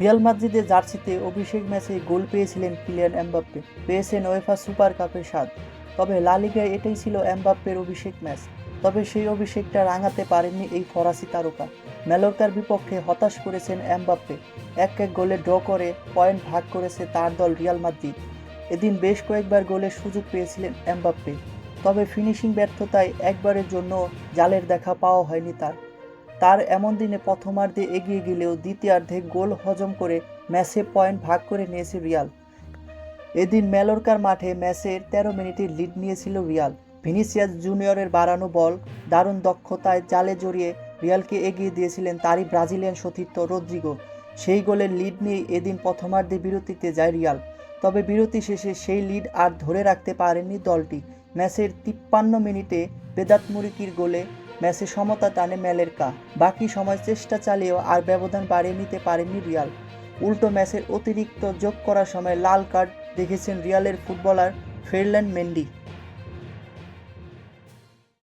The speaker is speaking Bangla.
রিয়াল মাদ্রিদের জার্সিতে অভিষেক ম্যাচে গোল পেয়েছিলেন কিলিয়ান এমবাপ্পে। পেয়েছেন ওয়েফা সুপার কাপের স্বাদ। তবে লালিগায় এটাই ছিল এমবাপ্পের অভিষেক ম্যাচ। তবে সেই অভিষেকটা রাঙাতে পারেননি এই ফরাসি তারকা। ম্যালোরকার বিপক্ষে হতাশ করেছেন এমবাপ্পে। এক এক গোলে ড্র করে পয়েন্ট ভাগ করেছে তার দল রিয়াল মাদ্রিদ। এদিন বেশ কয়েকবার গোলের সুযোগ পেয়েছিলেন এমবাপ্পে। তবে ফিনিশিং ব্যর্থতায় একবারের জন্য জালের দেখা পাওয়া হয়নি তার। তার এমন দিনে প্রথমার্ধে এগিয়ে গেলেও দ্বিতীয়ার্ধে গোল হজম করে ম্যাচে পয়েন্ট ভাগ করে নিয়েছে রিয়াল। এদিন মেলোরকার মাঠে ম্যাচের তেরো মিনিটের লিড নিয়েছিল রিয়াল। ভিনিসিয়াস জুনিয়রের বাড়ানো বল দারুণ দক্ষতায় জালে জড়িয়ে রিয়ালকে এগিয়ে দিয়েছিলেন তারই ব্রাজিলিয়ান সতীর্থ রদ্রিগো। সেই গোলের লিড নিয়ে এদিন প্রথমার্ধে বিরতিতে যায় রিয়াল। তবে বিরতি শেষে সেই লিড আর ধরে রাখতে পারেনি দলটি। ম্যাচের তিপ্পান্ন মিনিটে বেদাত মুরিকির গোলে ম্যাচে সমতা টানে ম্যালেরকা বাকি সময় চেষ্টা চালিয়েও আর ব্যবধান বাড়িয়ে নিতে পারেনি রিয়াল। উল্টো ম্যাচের অতিরিক্ত যোগ করার সময় লাল কার্ড দেখেছেন রিয়ালের ফুটবলার ফেরল্যান্ড মেন্ডি।